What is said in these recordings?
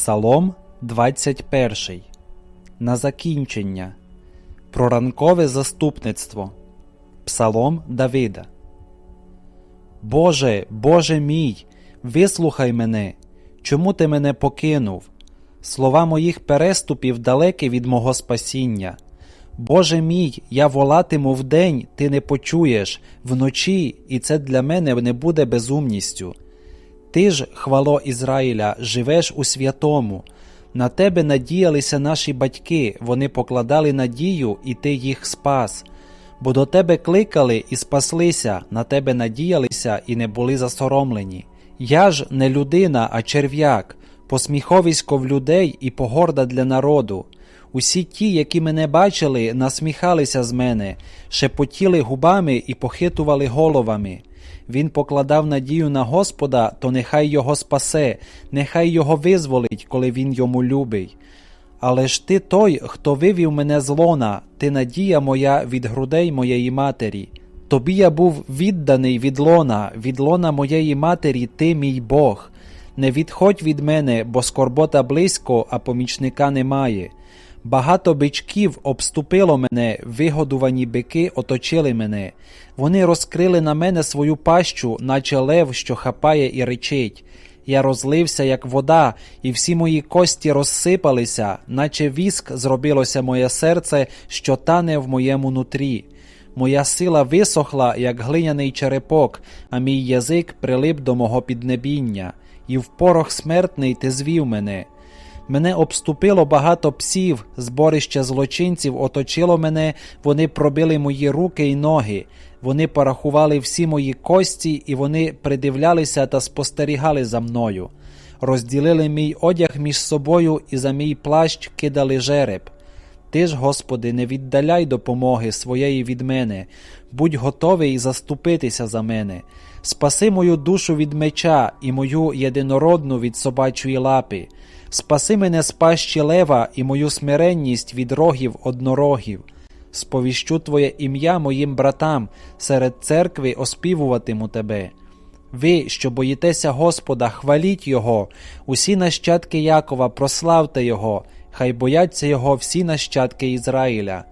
Псалом 21. На закінчення. Про ранкове заступництво. Псалом Давида. Боже, Боже мій, вислухай мене. Чому ти мене покинув? Слова моїх переступів далекі від мого спасіння. Боже мій, я волатиму вдень, ти не почуєш, вночі, і це для мене не буде безумністю. Ти ж, хвало Ізраїля, живеш у святому. На тебе надіялися наші батьки, вони покладали надію, і ти їх спас. Бо до тебе кликали і спаслися, на тебе надіялися і не були засоромлені. Я ж не людина, а черв'як, посміховисько в людей і погорда для народу. Усі ті, які мене бачили, насміхалися з мене, шепотіли губами і похитували головами. Він покладав надію на Господа, то нехай його спасе, нехай його визволить, коли він йому любий. Але ж ти той, хто вивів мене з лона, ти надія моя від грудей моєї матері. Тобі я був відданий від лона, від лона моєї матері, ти мій Бог. Не відходь від мене, бо скорбота близько, а помічника немає. Багато бичків обступило мене, вигодувані бики оточили мене. Вони розкрили на мене свою пащу, наче лев, що хапає і речить. Я розлився, як вода, і всі мої кості розсипалися, наче віск зробилося моє серце, що тане в моєму нутрі. Моя сила висохла, як глиняний черепок, а мій язик прилип до мого піднебіння, і в порох смертний ти звів мене. Мене обступило багато псів, зборище злочинців оточило мене, вони пробили мої руки й ноги, вони порахували всі мої кості, і вони придивлялися та спостерігали за мною. Розділили мій одяг між собою і за мій плащ кидали жереб. Ти ж, Господи, не віддаляй допомоги своєї від мене, будь готовий заступитися за мене. Спаси мою душу від меча і мою єдинородну від собачої лапи. Спаси мене з пащі лева і мою смиренність від рогів однорогів. Сповіщу Твоє ім'я моїм братам, серед церкви оспівуватиму Тебе. Ви, що боїтеся Господа, хваліть Його, усі нащадки Якова, прославте Його, хай бояться Його всі нащадки Ізраїля.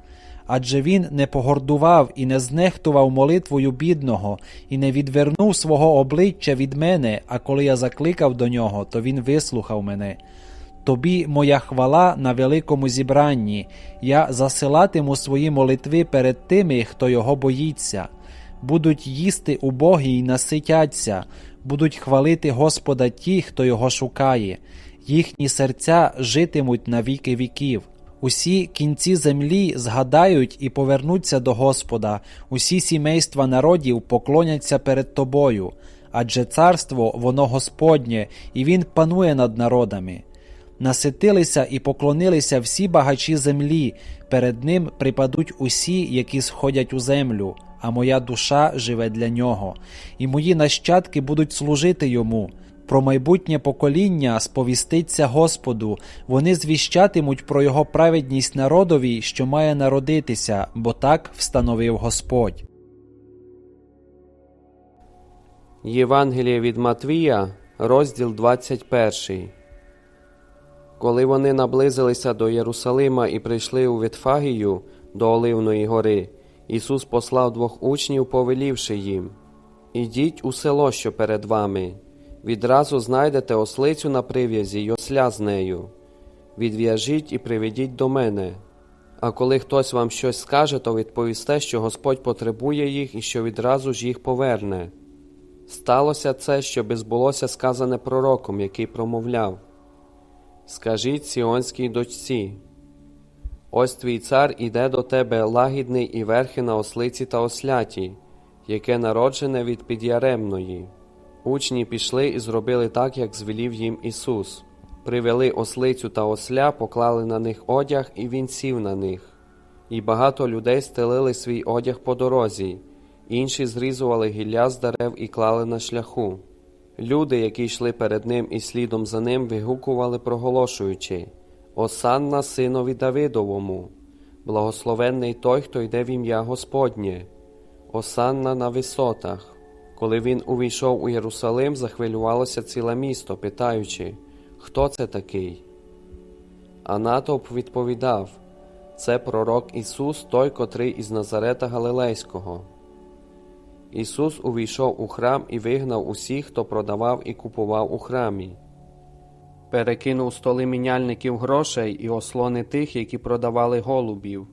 Адже він не погордував і не знехтував молитвою бідного, і не відвернув свого обличчя від мене, а коли я закликав до нього, то він вислухав мене. Тобі моя хвала на великому зібранні, я засилатиму свої молитви перед тими, хто його боїться. Будуть їсти убогі й наситяться, будуть хвалити Господа ті, хто його шукає, їхні серця житимуть на віки віків. Усі кінці землі згадають і повернуться до Господа, усі сімейства народів поклоняться перед тобою, адже царство воно Господнє, і Він панує над народами. Наситилися і поклонилися всі багачі землі, перед ним припадуть усі, які сходять у землю, а моя душа живе для нього, і мої нащадки будуть служити йому. Про майбутнє покоління сповіститься Господу, вони звіщатимуть про його праведність народові, що має народитися, бо так встановив Господь. Євангеліє від Матвія, розділ 21. Коли вони наблизилися до Єрусалима і прийшли у Вітфагію до Оливної гори, Ісус послав двох учнів, повелівши їм Ідіть у село, що перед вами, відразу знайдете ослицю на прив'язі й осля з нею. Відв'яжіть і приведіть до мене. А коли хтось вам щось скаже, то відповісте, що Господь потребує їх і що відразу ж їх поверне. Сталося це, щоби збулося сказане пророком, який промовляв. Скажіть сіонській дочці, ось твій цар іде до тебе лагідний і верхи на ослиці та осляті, яке народжене від підяремної. Учні пішли і зробили так, як звелів їм Ісус. Привели ослицю та осля, поклали на них одяг, і він сів на них. І багато людей стелили свій одяг по дорозі, інші зрізували гілля з дерев і клали на шляху. Люди, які йшли перед ним і слідом за ним, вигукували, проголошуючи Осанна синові Давидовому, благословенний той, хто йде в ім'я Господнє, Осанна на висотах. Коли він увійшов у Єрусалим, захвилювалося ціле місто, питаючи Хто це такий? А натовп відповідав Це пророк Ісус, той, котрий із Назарета Галилейського. Ісус увійшов у храм і вигнав усіх, хто продавав і купував у храмі. Перекинув столи міняльників грошей і ослони тих, які продавали голубів.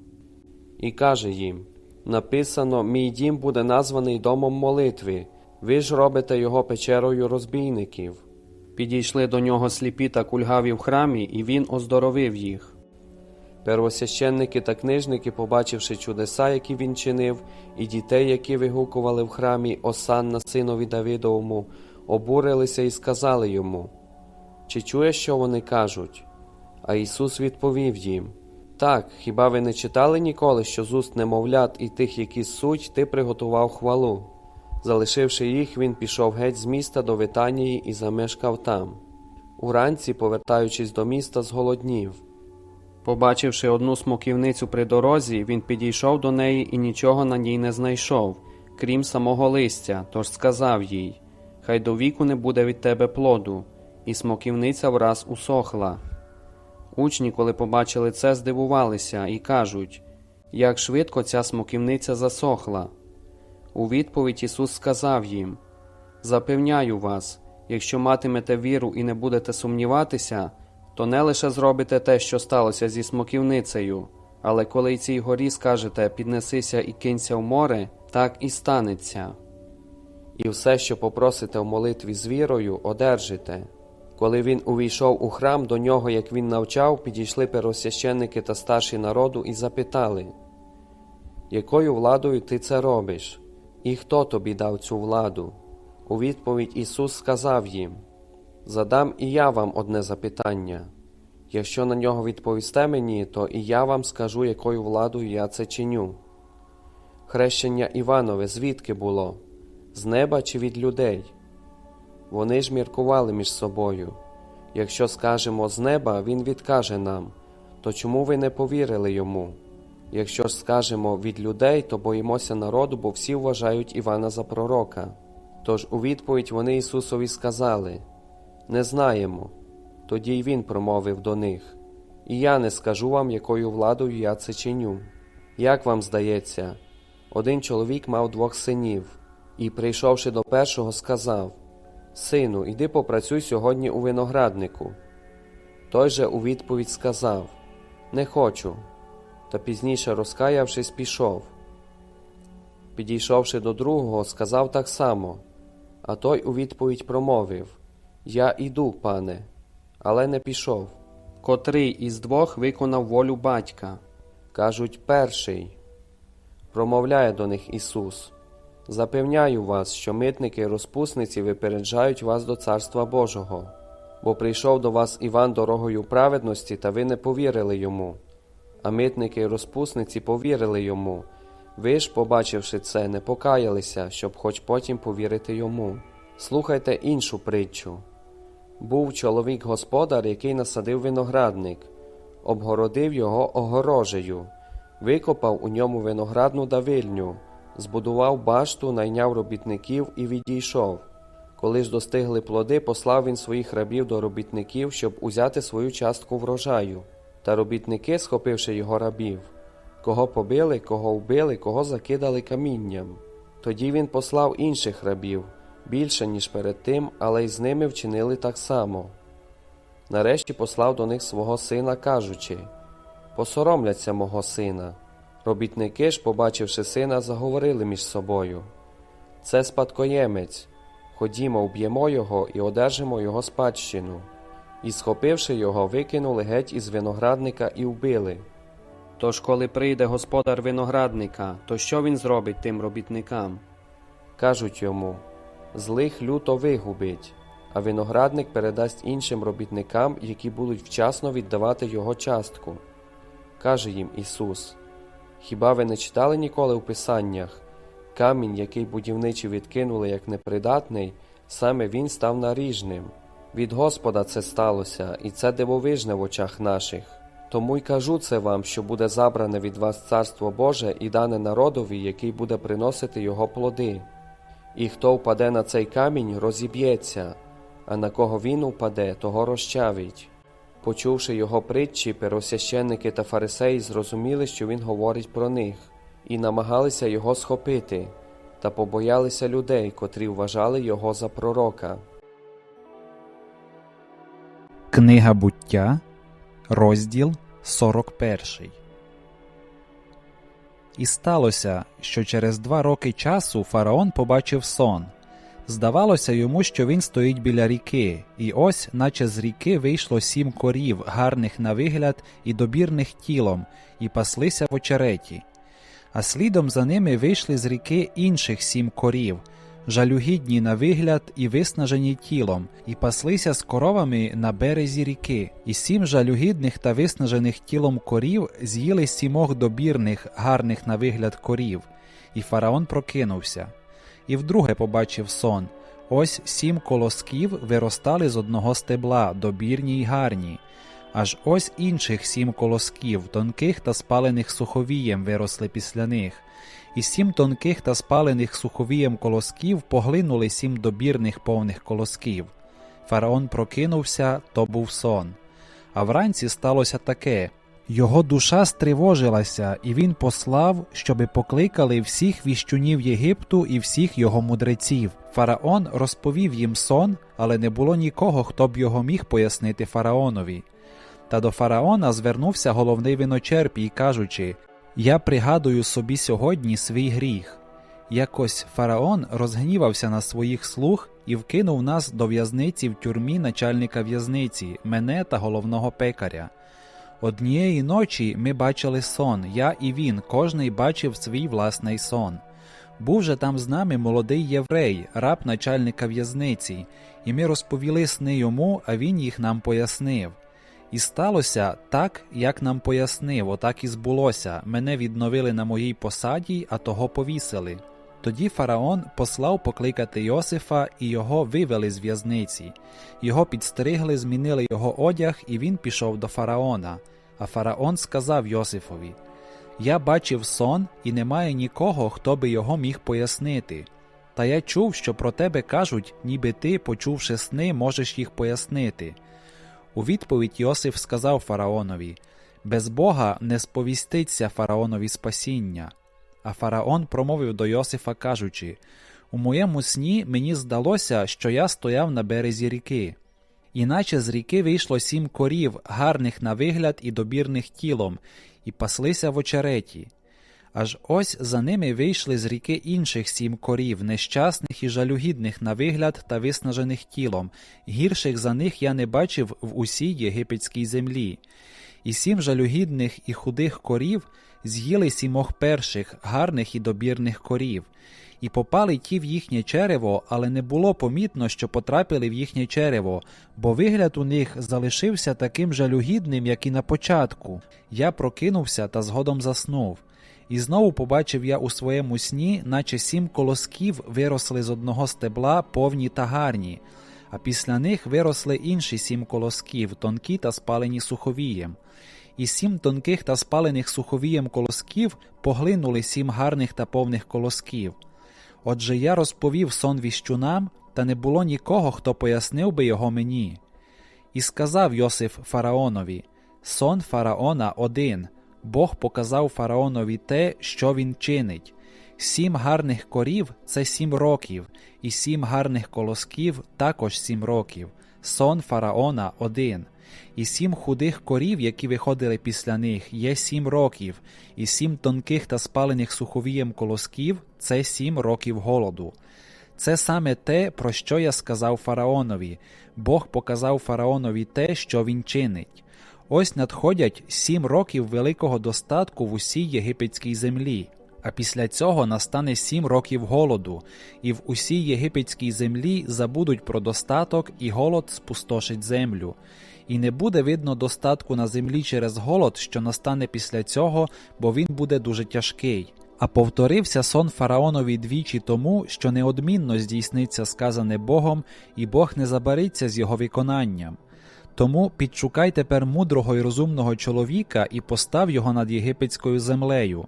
І каже їм: Написано: Мій дім буде названий домом молитви, ви ж робите його печерою розбійників. Підійшли до нього сліпі та кульгаві в храмі, і він оздоровив їх. Первосвященники та книжники, побачивши чудеса, які він чинив, і дітей, які вигукували в храмі Осанна синові Давидовому, обурилися і сказали йому: Чи чуєш, що вони кажуть? А Ісус відповів їм: Так, хіба ви не читали ніколи, що з уст немовлят і тих, які суть, ти приготував хвалу? Залишивши їх, він пішов геть з міста до Витанії і замешкав там. Уранці, повертаючись до міста, зголоднів. Побачивши одну смоківницю при дорозі, він підійшов до неї і нічого на ній не знайшов, крім самого листя, тож сказав їй: Хай до віку не буде від тебе плоду, і смоківниця враз усохла. Учні, коли побачили це, здивувалися і кажуть, як швидко ця смоківниця засохла. У відповідь Ісус сказав їм: Запевняю вас, якщо матимете віру і не будете сумніватися, то не лише зробите те, що сталося зі смоківницею, але коли й цій горі скажете піднесися і кинься в море, так і станеться. І все, що попросите в молитві з вірою, одержите. Коли він увійшов у храм, до нього, як він навчав, підійшли первосвященники та старші народу і запитали, якою владою ти це робиш? І хто тобі дав цю владу? У відповідь Ісус сказав їм: Задам і я вам одне запитання. Якщо на нього відповісте мені, то і я вам скажу, якою владою я це чиню. Хрещення Іванове звідки було? З неба чи від людей? Вони ж міркували між собою. Якщо скажемо з неба, він відкаже нам, то чому ви не повірили йому? Якщо ж скажемо від людей, то боїмося народу, бо всі вважають Івана за пророка. Тож у відповідь вони Ісусові сказали Не знаємо. Тоді й він промовив до них І я не скажу вам, якою владою я це чиню. Як вам здається, один чоловік мав двох синів, і, прийшовши до першого, сказав Сину, іди попрацюй сьогодні у винограднику. Той же у відповідь сказав Не хочу. Та пізніше, розкаявшись, пішов. Підійшовши до другого, сказав так само, а той у відповідь промовив Я іду, пане, але не пішов. Котрий із двох виконав волю батька. Кажуть, перший. Промовляє до них Ісус. Запевняю вас, що митники розпусниці випереджають вас до Царства Божого, бо прийшов до вас Іван дорогою праведності, та ви не повірили йому. А митники розпусниці повірили йому. Ви ж, побачивши це, не покаялися, щоб хоч потім повірити йому. Слухайте іншу притчу. Був чоловік господар, який насадив виноградник, обгородив його огорожею, викопав у ньому виноградну давильню, збудував башту, найняв робітників і відійшов. Коли ж достигли плоди, послав він своїх рабів до робітників, щоб узяти свою частку врожаю. Та робітники, схопивши його рабів, кого побили, кого вбили, кого закидали камінням. Тоді він послав інших рабів, більше, ніж перед тим, але й з ними вчинили так само. Нарешті послав до них свого сина, кажучи Посоромляться мого сина. Робітники ж, побачивши сина, заговорили між собою. Це спадкоємець. Ходімо, вб'ємо його і одержимо його спадщину. І, схопивши його, викинули геть із виноградника і вбили. Тож, коли прийде господар виноградника, то що він зробить тим робітникам? Кажуть йому злих люто вигубить, а виноградник передасть іншим робітникам, які будуть вчасно віддавати його частку. Каже їм Ісус: Хіба ви не читали ніколи в Писаннях? Камінь, який будівничі відкинули як непридатний, саме він став наріжним. Від Господа це сталося, і це дивовижне в очах наших. Тому й кажу це вам, що буде забране від вас царство Боже і дане народові, який буде приносити його плоди. І хто впаде на цей камінь, розіб'ється, а на кого він упаде, того розчавить. Почувши його притчі, первосвященники та фарисеї зрозуміли, що він говорить про них, і намагалися його схопити, та побоялися людей, котрі вважали його за пророка. Книга буття, розділ 41. І сталося, що через два роки часу фараон побачив сон. Здавалося йому, що він стоїть біля ріки, і ось, наче з ріки вийшло сім корів, гарних на вигляд і добірних тілом, і паслися в очереті. А слідом за ними вийшли з ріки інших сім корів, жалюгідні на вигляд і виснажені тілом, і паслися з коровами на березі ріки. І сім жалюгідних та виснажених тілом корів з'їли сімох добірних, гарних на вигляд корів. І фараон прокинувся. І вдруге побачив сон. Ось сім колосків виростали з одного стебла, добірні й гарні. Аж ось інших сім колосків, тонких та спалених суховієм, виросли після них. І сім тонких та спалених суховієм колосків поглинули сім добірних повних колосків. Фараон прокинувся, то був сон. А вранці сталося таке. Його душа стривожилася, і він послав, щоби покликали всіх віщунів Єгипту і всіх його мудреців. Фараон розповів їм сон, але не було нікого, хто б його міг пояснити фараонові. Та до фараона звернувся головний виночерпій, кажучи: Я пригадую собі сьогодні свій гріх. Якось фараон розгнівався на своїх слуг і вкинув нас до в'язниці в тюрмі начальника в'язниці, мене та головного пекаря. Однієї ночі ми бачили сон, я і він, кожний бачив свій власний сон. Був же там з нами молодий єврей, раб начальника в'язниці, і ми розповіли сни йому, а він їх нам пояснив. І сталося так, як нам пояснив, отак і збулося. Мене відновили на моїй посаді, а того повісили. Тоді фараон послав покликати Йосифа, і його вивели з в'язниці. Його підстригли, змінили його одяг, і він пішов до фараона. А фараон сказав Йосифові: Я бачив сон, і немає нікого, хто би його міг пояснити. Та я чув, що про тебе кажуть, ніби ти, почувши сни, можеш їх пояснити. У відповідь Йосиф сказав фараонові: Без Бога не сповіститься фараонові спасіння. А фараон промовив до Йосифа, кажучи: У моєму сні мені здалося, що я стояв на березі ріки. Іначе з ріки вийшло сім корів, гарних на вигляд і добірних тілом, і паслися в очереті. Аж ось за ними вийшли з ріки інших сім корів, нещасних і жалюгідних на вигляд та виснажених тілом, гірших за них я не бачив в усій єгипетській землі. І сім жалюгідних і худих корів з'їли сімох перших, гарних і добірних корів, і попали ті в їхнє черево, але не було помітно, що потрапили в їхнє черево, бо вигляд у них залишився таким жалюгідним, як і на початку. Я прокинувся та згодом заснув. І знову побачив я у своєму сні, наче сім колосків виросли з одного стебла, повні та гарні, а після них виросли інші сім колосків, тонкі та спалені суховієм. І сім тонких та спалених суховієм колосків поглинули сім гарних та повних колосків. Отже я розповів сон віщунам, та не було нікого, хто пояснив би його мені. І сказав Йосиф фараонові: Сон фараона один. Бог показав фараонові те, що він чинить. Сім гарних корів це сім років, і сім гарних колосків також сім років. Сон фараона один. І сім худих корів, які виходили після них, є сім років, і сім тонких та спалених суховієм колосків це сім років голоду. Це саме те, про що я сказав фараонові. Бог показав фараонові те, що він чинить. Ось надходять сім років великого достатку в усій єгипетській землі. А після цього настане сім років голоду, і в усій єгипетській землі забудуть про достаток, і голод спустошить землю. І не буде видно достатку на землі через голод, що настане після цього, бо він буде дуже тяжкий. А повторився сон фараонові двічі тому, що неодмінно здійсниться сказане Богом, і Бог не забариться з його виконанням. Тому підшукай тепер мудрого і розумного чоловіка і постав його над єгипетською землею.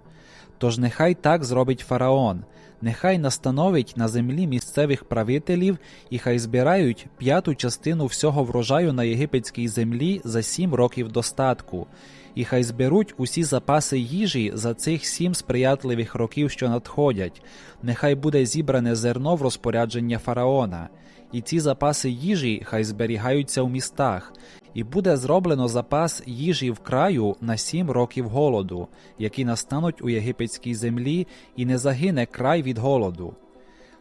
Тож нехай так зробить фараон, нехай настановить на землі місцевих правителів і хай збирають п'яту частину всього врожаю на єгипетській землі за сім років достатку, і хай зберуть усі запаси їжі за цих сім сприятливих років, що надходять. Нехай буде зібране зерно в розпорядження фараона, і ці запаси їжі хай зберігаються у містах, і буде зроблено запас їжі в краю на сім років голоду, які настануть у єгипетській землі, і не загине край від голоду.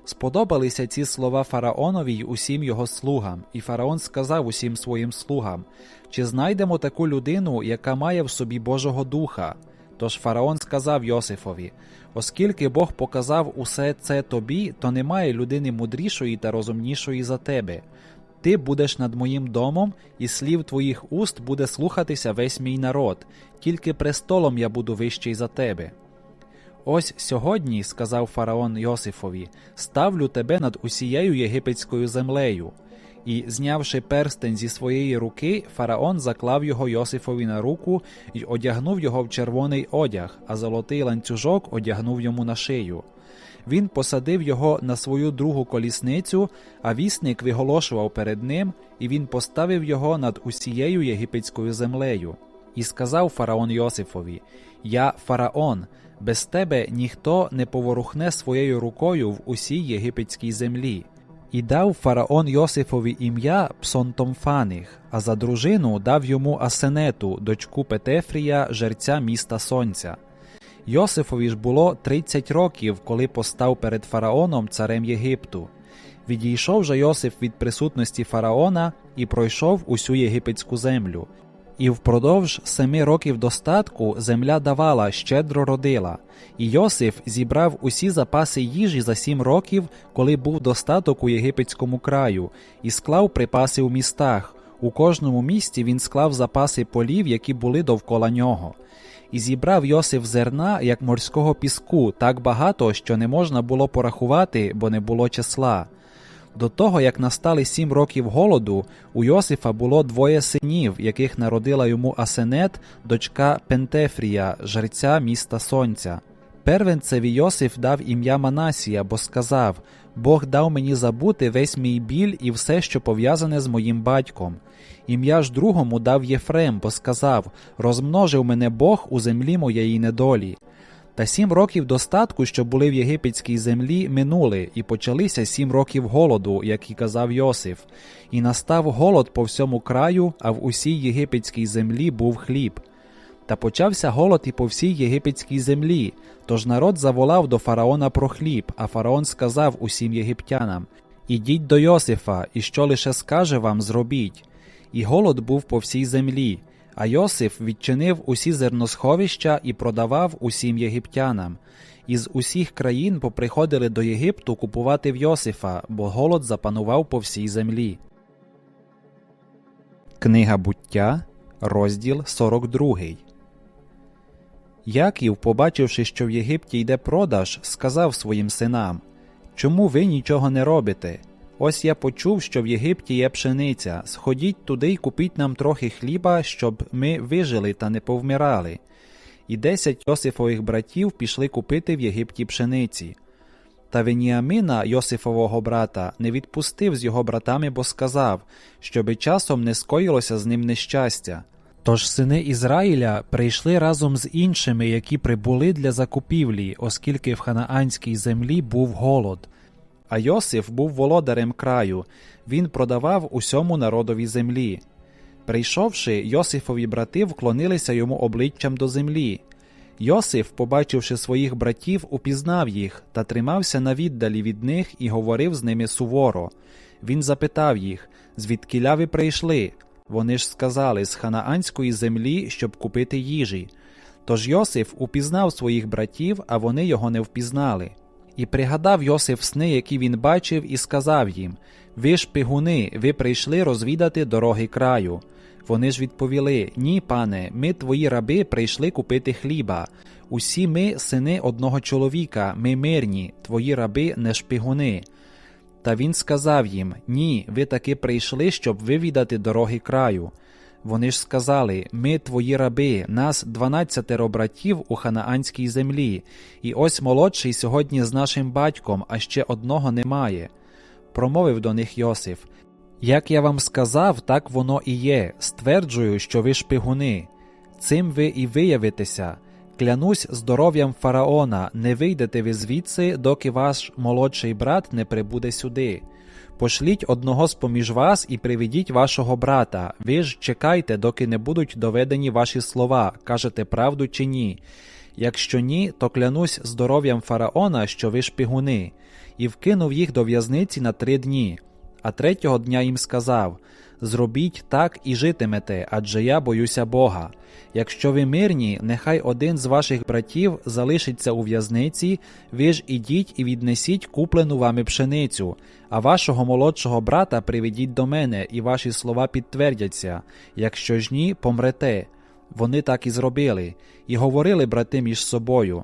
Сподобалися ці слова фараонові й усім його слугам, і фараон сказав усім своїм слугам: Чи знайдемо таку людину, яка має в собі Божого Духа? Тож фараон сказав Йосифові: Оскільки Бог показав усе це тобі, то немає людини мудрішої та розумнішої за тебе. Ти будеш над моїм домом, і слів твоїх уст буде слухатися весь мій народ, тільки престолом я буду вищий за тебе. Ось сьогодні, сказав фараон Йосифові, ставлю тебе над усією єгипетською землею. І, знявши перстень зі своєї руки, фараон заклав його Йосифові на руку і одягнув його в червоний одяг, а золотий ланцюжок одягнув йому на шию. Він посадив його на свою другу колісницю, а вісник виголошував перед ним, і він поставив його над усією єгипетською землею. І сказав фараон Йосифові: Я фараон, без тебе ніхто не поворухне своєю рукою в усій єгипетській землі. І дав фараон Йосифові ім'я Псонтомфаних, а за дружину дав йому Асенету, дочку Петефрія, жерця міста Сонця. Йосифові ж було 30 років, коли постав перед фараоном царем Єгипту. Відійшов же Йосиф від присутності фараона і пройшов усю єгипетську землю. І впродовж семи років достатку земля давала, щедро родила. І Йосиф зібрав усі запаси їжі за сім років, коли був достаток у єгипетському краю, і склав припаси у містах. У кожному місті він склав запаси полів, які були довкола нього. І зібрав Йосиф зерна, як морського піску, так багато, що не можна було порахувати, бо не було числа. До того, як настали сім років голоду, у Йосифа було двоє синів, яких народила йому Асенет, дочка Пентефрія, жреця міста Сонця. Первенцеві Йосиф дав ім'я Манасія, бо сказав: Бог дав мені забути весь мій біль і все, що пов'язане з моїм батьком. Ім'я ж другому дав Єфрем, бо сказав: Розмножив мене Бог у землі моєї недолі. Та сім років достатку, що були в єгипетській землі, минули, і почалися сім років голоду, як і казав Йосиф, і настав голод по всьому краю, а в усій єгипетській землі був хліб. Та почався голод і по всій єгипетській землі. Тож народ заволав до фараона про хліб, а фараон сказав усім єгиптянам: Ідіть до Йосифа, і що лише скаже вам, зробіть. І голод був по всій землі. А Йосиф відчинив усі зерносховища і продавав усім єгиптянам. Із усіх країн поприходили до Єгипту купувати в Йосифа, бо голод запанував по всій землі. Книга буття, розділ 42. Яків, побачивши, що в Єгипті йде продаж, сказав своїм синам Чому ви нічого не робите? Ось я почув, що в Єгипті є пшениця. Сходіть туди й купіть нам трохи хліба, щоб ми вижили та не повмирали. І десять Йосифових братів пішли купити в Єгипті пшениці. Та Веніамина, Йосифового брата, не відпустив з його братами, бо сказав, щоби часом не скоїлося з ним нещастя. Тож сини Ізраїля прийшли разом з іншими, які прибули для закупівлі, оскільки в ханаанській землі був голод. А Йосиф був володарем краю, він продавав усьому народові землі. Прийшовши, Йосифові брати вклонилися йому обличчям до землі. Йосиф, побачивши своїх братів, упізнав їх та тримався на віддалі від них і говорив з ними суворо. Він запитав їх, звідкіля ви прийшли? Вони ж сказали з ханаанської землі, щоб купити їжі. Тож Йосиф упізнав своїх братів, а вони його не впізнали. І пригадав Йосиф сни, які він бачив, і сказав їм Ви ж пигуни, ви прийшли розвідати дороги краю. Вони ж відповіли Ні, пане, ми твої раби прийшли купити хліба. Усі ми сини одного чоловіка, ми мирні, твої раби не шпигуни. Та він сказав їм Ні, ви таки прийшли, щоб вивідати дороги краю. Вони ж сказали: Ми твої раби, нас дванадцятеро братів у ханаанській землі, і ось молодший сьогодні з нашим батьком, а ще одного немає. Промовив до них Йосиф: Як я вам сказав, так воно і є. Стверджую, що ви шпигуни. Цим ви і виявитеся. Клянусь здоров'ям фараона, не вийдете ви звідси, доки ваш молодший брат не прибуде сюди. Пошліть одного з поміж вас і приведіть вашого брата. Ви ж чекайте, доки не будуть доведені ваші слова, кажете правду чи ні. Якщо ні, то клянусь здоров'ям фараона, що ви шпигуни, і вкинув їх до в'язниці на три дні. А третього дня їм сказав: Зробіть так і житимете, адже я боюся Бога. Якщо ви мирні, нехай один з ваших братів залишиться у в'язниці, ви ж ідіть і віднесіть куплену вами пшеницю, а вашого молодшого брата приведіть до мене, і ваші слова підтвердяться. Якщо ж ні, помрете. Вони так і зробили, і говорили брати між собою.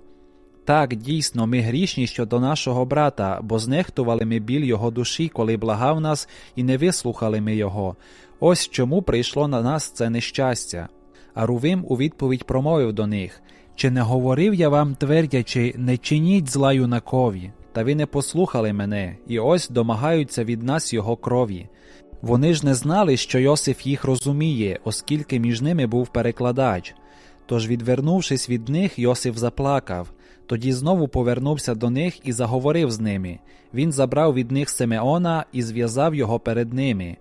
Так, дійсно, ми грішні щодо нашого брата, бо знехтували ми біль його душі, коли благав нас, і не вислухали ми його. Ось чому прийшло на нас це нещастя. А Рувим у відповідь промовив до них Чи не говорив я вам, твердячи, не чиніть зла юнакові? Та ви не послухали мене, і ось домагаються від нас його крові. Вони ж не знали, що Йосиф їх розуміє, оскільки між ними був перекладач. Тож, відвернувшись від них, Йосиф заплакав. Тоді знову повернувся до них і заговорив з ними. Він забрав від них Симеона і зв'язав його перед ними.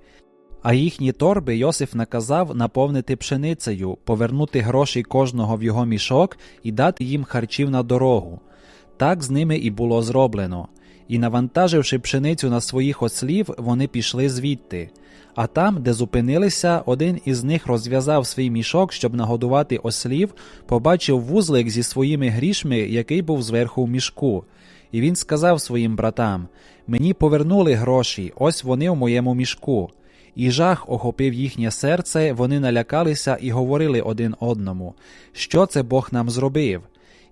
А їхні торби Йосиф наказав наповнити пшеницею, повернути гроші кожного в його мішок і дати їм харчів на дорогу. Так з ними і було зроблено. І, навантаживши пшеницю на своїх ослів, вони пішли звідти. А там, де зупинилися, один із них розв'язав свій мішок, щоб нагодувати ослів, побачив вузлик зі своїми грішми, який був зверху в мішку. І він сказав своїм братам: Мені повернули гроші, ось вони в моєму мішку. І жах охопив їхнє серце, вони налякалися і говорили один одному, що це Бог нам зробив.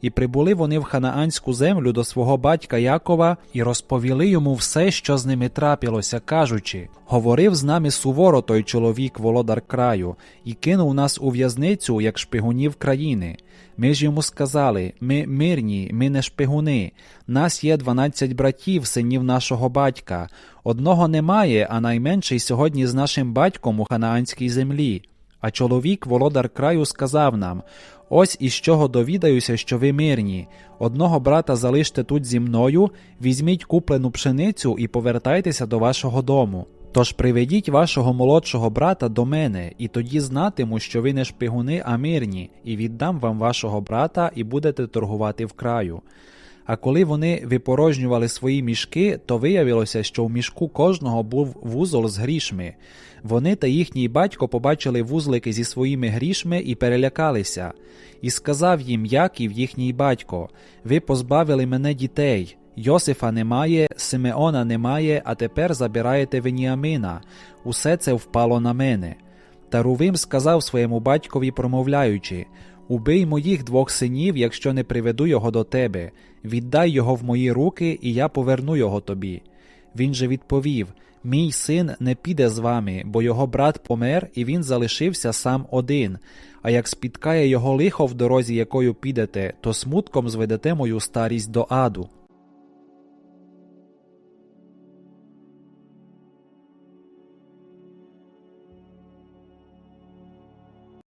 І прибули вони в ханаанську землю до свого батька Якова і розповіли йому все, що з ними трапилося, кажучи: Говорив з нами суворо той чоловік, володар краю, і кинув нас у в'язницю, як шпигунів країни. Ми ж йому сказали: ми мирні, ми не шпигуни. Нас є дванадцять братів, синів нашого батька. Одного немає, а найменший сьогодні з нашим батьком у ханаанській землі. А чоловік, володар краю, сказав нам: Ось із чого довідаюся, що ви мирні. Одного брата залиште тут зі мною, візьміть куплену пшеницю і повертайтеся до вашого дому. Тож приведіть вашого молодшого брата до мене, і тоді знатиму, що ви не шпигуни, а мирні, і віддам вам вашого брата, і будете торгувати в краю. А коли вони випорожнювали свої мішки, то виявилося, що в мішку кожного був вузол з грішми. Вони та їхній батько побачили вузлики зі своїми грішми і перелякалися. І сказав їм Яків, їхній батько: Ви позбавили мене дітей. Йосифа немає, Симеона немає, а тепер забираєте Веніамина. Усе це впало на мене. Та Рувим сказав своєму батькові, промовляючи: Убий моїх двох синів, якщо не приведу його до тебе, віддай його в мої руки, і я поверну його тобі. Він же відповів: Мій син не піде з вами, бо його брат помер, і він залишився сам один. А як спіткає його лихо в дорозі, якою підете, то смутком зведете мою старість до аду.